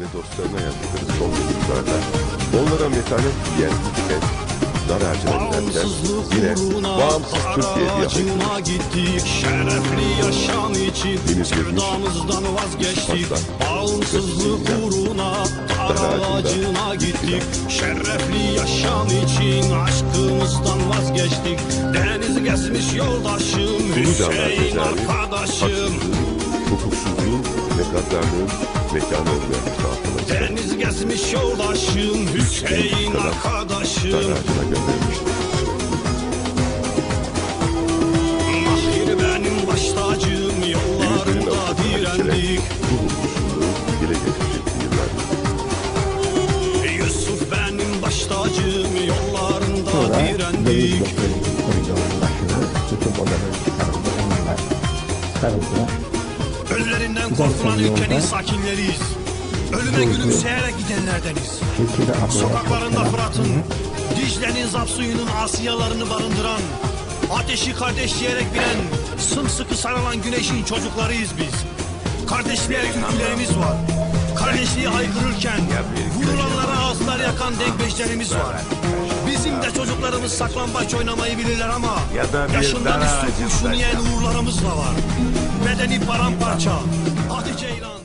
ve dostlarına yaptıkları son yıllarda onlara metanet diyen hükümet dar giderken yine bağımsız Türkiye diye Şerefli yaşam için Sevdamızdan vazgeçtik. Bağımsızlık uğruna Dar dar ağacında ağacına gittik. Şerefli yaşam için Aşkımızdan vazgeçtik. Deniz gezmiş yoldaşım Hüseyin arkadaşım. hukuksuzluğun ve gaddarlığın mekanı olmaya kalkılacak. Deniz gezmiş yoldaşım Hüseyin arkadaşım ağacına gönderilmiştir. Mahir benim baş tacım Yollarında direndik Bu dile. Yusuf benim baş tacım Yollarında Sonra deniz direndik koridorun başına tutup odanın çıkarıldı. Güzel korkulan ülkenin sakinleriyiz. Ölüme gülümseyerek gidenlerdeniz. Sokaklarında Fırat'ın. Dicle'nin zapsuyunun asiyalarını barındıran Ateşi kardeş diyerek bilen Sımsıkı sarılan güneşin çocuklarıyız biz. Kardeşliğe türkülerimiz var. Kardeşliği haykırırken Vurulanlara ağızlar yakan denkbeşlerimiz var. Bizim de çocuklarımız saklambaç oynamayı bilirler ama Ya da bir Yaşından üstü kurşun yiyen uğurlarımız da var paramparça. Hadi Ceylan